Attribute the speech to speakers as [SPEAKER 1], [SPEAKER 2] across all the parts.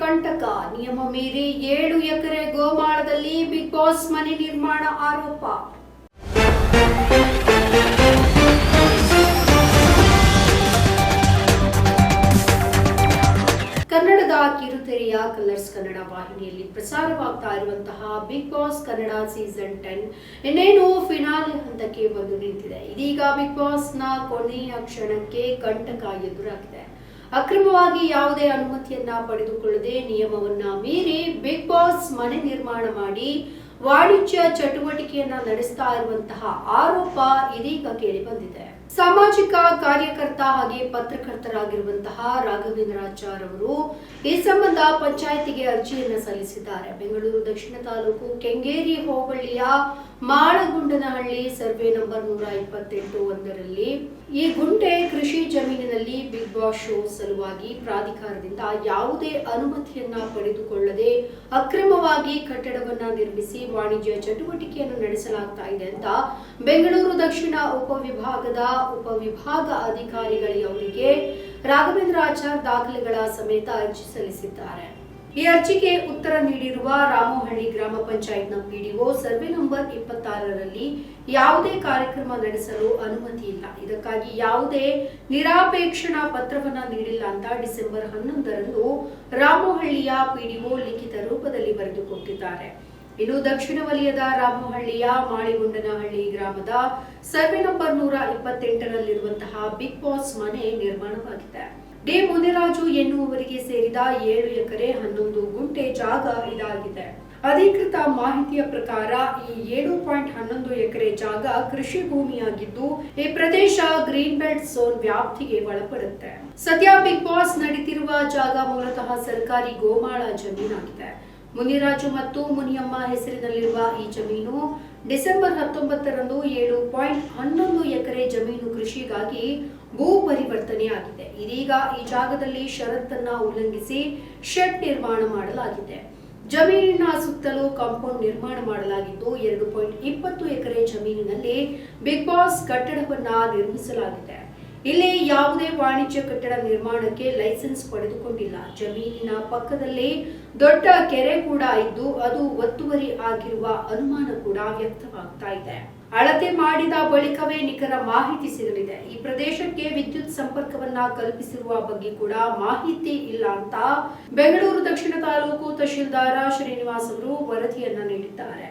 [SPEAKER 1] ಕಂಟಕ ನಿಯಮ ಮೀರಿ ಏಳು ಎಕರೆ ಗೋಮಾಳದಲ್ಲಿ ಬಿಗ್ ಬಾಸ್ ಮನೆ ನಿರ್ಮಾಣ ಆರೋಪ. ಕನ್ನಡದ ಕಿರುತೆರೆಯ ಕಲರ್ಸ್ ಕನ್ನಡ ವಾಹಿನಿಯಲ್ಲಿ ಪ್ರಸಾರವಾಗ್ತಾ ಇರುವಂತಹ Bigg Boss Kannada season ten. ಇನ್ನೇನು ಫಿನಾಲೆ ಹಂತಕ್ಕೆ ಬಂದು ನಿಂತಿದೆ. ಇದೀಗ ಬಿಗ್ ಬಾಸ್ನ ಕೊನೆಯ ಕ್ಷಣಕ್ಕೆ ಕಂಟಕ ಎದುರಾಗಿದೆ. ಅಕ್ರಮವಾಗಿ ಯಾವುದೇ ಅನುಮತಿಯನ್ನ ಪಡೆದುಕೊಳ್ಳದೆ ನಿಯಮವನ್ನ ಮೀರಿ ಬಿಗ್ ಬಾಸ್ ಮನೆ ನಿರ್ಮಾಣ ಮಾಡಿ ವಾಣಿಜ್ಯ ಚಟುವಟಿಕೆಯನ್ನ ನಡೆಸ್ತಾ ಇರುವಂತಹ ಆರೋಪ ಇದೀಗ ಕೇಳಿ ಬಂದಿದೆ ಸಾಮಾಜಿಕ ಕಾರ್ಯಕರ್ತ ಹಾಗೆ ಪತ್ರಕರ್ತರಾಗಿರುವಂತಹ ರಾಘವೇಂದ್ರಾಚಾರ್ ಅವರು ಈ ಸಂಬಂಧ ಪಂಚಾಯತಿಗೆ ಅರ್ಜಿಯನ್ನ ಸಲ್ಲಿಸಿದ್ದಾರೆ. ಬೆಂಗಳೂರು ದಕ್ಷಿಣ ತಾಲೂಕು ಕೆಂಗೇರಿ ಹೋಬಳಿಯ ಮಾಳಗುಂಡನಹಳ್ಳಿ ಸರ್ವೆ ನಂಬರ್ ನೂರ ಇಪ್ಪತ್ತೆಂಟು ಒಂದರಲ್ಲಿ ಈ ಗುಂಟೆ ಕೃಷಿ ಜಮೀನಿನಲ್ಲಿ ಬಿಗ್ ಬಾಸ್ ಶೋ ಸಲುವಾಗಿ ಪ್ರಾಧಿಕಾರದಿಂದ ಯಾವುದೇ ಅನುಮತಿಯನ್ನ ಪಡೆದುಕೊಳ್ಳದೆ ಅಕ್ರಮವಾಗಿ ಕಟ್ಟಡವನ್ನ ನಿರ್ಮಿಸಿ ವಾಣಿಜ್ಯ ಚಟುವಟಿಕೆಯನ್ನು ನಡೆಸಲಾಗ್ತಾ ಇದೆ ಅಂತ ಬೆಂಗಳೂರು ದಕ್ಷಿಣ ಉಪವಿಭಾಗದ ಉಪವಿಭಾಗ ಅಧಿಕಾರಿಗಳಿಗೆ ರಾಘವೇಂದ್ರ ಆಚಾರ್ ದಾಖಲೆಗಳ ಸಮೇತ ಅರ್ಜಿ ಸಲ್ಲಿಸಿದ್ದಾರೆ. ಈ ಅರ್ಜಿಗೆ ಉತ್ತರ ನೀಡಿರುವ ರಾಮಹಳ್ಳಿ ಗ್ರಾಮ ಪಂಚಾಯತ್ನ ಪಿಡಿಒ ಸರ್ವೆ ನಂಬರ್ ಇಪ್ಪತ್ತಾರರಲ್ಲಿ ಯಾವುದೇ ಕಾರ್ಯಕ್ರಮ ನಡೆಸಲು ಅನುಮತಿ ಇಲ್ಲ. ಇದಕ್ಕಾಗಿ ಯಾವುದೇ ನಿರಾಪೇಕ್ಷಣಾ ಪತ್ರವನ್ನ ನೀಡಿಲ್ಲ ಅಂತ ಡಿಸೆಂಬರ್ ಹನ್ನೊಂದರಂದು ರಾಮಹಳ್ಳಿಯ ಪಿಡಿಒ ಲಿಖಿತ ರೂಪದಲ್ಲಿ ಬರೆದುಕೊಟ್ಟಿದ್ದಾರೆ ಇನ್ನು ದಕ್ಷಿಣ ವಲಯದ ರಾಮಹಳ್ಳಿಯ ಮಾಳಿಗುಂಡನಹಳ್ಳಿ ಗ್ರಾಮದ ಸರ್ವೆ ನಂಬರ್ ನೂರ ಇಪ್ಪತ್ತೆಂಟರಲ್ಲಿರುವಂತಹ ಬಿಗ್ ಬಾಸ್ ಮನೆ ನಿರ್ಮಾಣವಾಗಿದೆ. ಡಿ ಮುನಿರಾಜು ಎನ್ನುವವರಿಗೆ ಸೇರಿದ ಏಳು ಎಕರೆ ಹನ್ನೊಂದು ಗುಂಟೆ ಜಾಗ ಇದಾಗಿದೆ. ಅಧಿಕೃತ ಮಾಹಿತಿಯ ಪ್ರಕಾರ ಈ ಏಳು ಪಾಯಿಂಟ್ ಹನ್ನೊಂದು ಎಕರೆ ಜಾಗ ಕೃಷಿ ಭೂಮಿಯಾಗಿದ್ದು, ಈ ಪ್ರದೇಶ ಗ್ರೀನ್ ಬೆಲ್ಟ್ ಝೋನ್ ವ್ಯಾಪ್ತಿಗೆ ಒಳಪಡುತ್ತೆ. ಸದ್ಯ ಬಿಗ್ ಬಾಸ್ ನಡೀತಿರುವ ಜಾಗ ಮೂಲತಃ ಸರ್ಕಾರಿ ಗೋಮಾಳ ಜಮೀನಾಗಿದೆ. ಮುನಿರಾಜು ಮತ್ತು ಮುನಿಯಮ್ಮ ಹೆಸರಿನಲ್ಲಿರುವ ಈ ಜಮೀನು ಡಿಸೆಂಬರ್ ಹತ್ತೊಂಬತ್ತರಂದು ಏಳು ಪಾಯಿಂಟ್ ಹನ್ನೊಂದು ಎಕರೆ ಜಮೀನು ಕೃಷಿಗಾಗಿ ಭೂ ಪರಿವರ್ತನೆಯಾಗಿದೆ ಇದೀಗ ಈ ಜಾಗದಲ್ಲಿ ಷರತ್ತನ್ನ ಉಲ್ಲಂಘಿಸಿ ಶೆಡ್ ನಿರ್ಮಾಣ ಮಾಡಲಾಗಿದೆ. ಜಮೀನಿನ ಸುತ್ತಲೂ ಕಾಂಪೌಂಡ್ ನಿರ್ಮಾಣ ಮಾಡಲಾಗಿದ್ದು ಎರಡು ಪಾಯಿಂಟ್ ಇಪ್ಪತ್ತು ಎಕರೆ ಜಮೀನಿನಲ್ಲಿ ಬಿಗ್ ಬಾಸ್ ಕಟ್ಟಡವನ್ನ ನಿರ್ಮಿಸಲಾಗಿದೆ. ಇಲ್ಲಿ ಯಾವುದೇ ವಾಣಿಜ್ಯ ಕಟ್ಟಡ ನಿರ್ಮಾಣಕ್ಕೆ ಲೈಸೆನ್ಸ್ ಪಡೆದುಕೊಂಡಿಲ್ಲ. ಜಮೀನಿನ ಪಕ್ಕದಲ್ಲಿ ದೊಡ್ಡ ಕೆರೆ ಕೂಡ ಇದ್ದು, ಅದು ಒತ್ತುವರಿ ಆಗಿರುವ ಅನುಮಾನ ಕೂಡ ವ್ಯಕ್ತವಾಗ್ತಾ ಇದೆ. ಅಳತೆ ಮಾಡಿದ ಬಳಿಕವೇ ನಿಖರ ಮಾಹಿತಿ ಸಿಗಲಿದೆ. ಈ ಪ್ರದೇಶಕ್ಕೆ ವಿದ್ಯುತ್ ಸಂಪರ್ಕವನ್ನ ಕಲ್ಪಿಸಿರುವ ಬಗ್ಗೆ ಕೂಡ ಮಾಹಿತಿ ಇಲ್ಲ ಅಂತ ಬೆಂಗಳೂರು ದಕ್ಷಿಣ ತಾಲೂಕು ತಹಶೀಲ್ದಾರ ಶ್ರೀನಿವಾಸ್ ಅವರು ವರದಿಯನ್ನ ನೀಡಿದ್ದಾರೆ.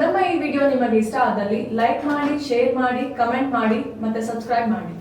[SPEAKER 2] ನಮ್ಮ ಈ ವಿಡಿಯೋ ನಿಮಗೆ ಇಷ್ಟ ಆದಲ್ಲಿ ಲೈಕ್ ಮಾಡಿ, ಶೇರ್ ಮಾಡಿ, ಕಮೆಂಟ್ ಮಾಡಿ ಮತ್ತೆ ಸಬ್ಸ್ಕ್ರೈಬ್ ಮಾಡಿ.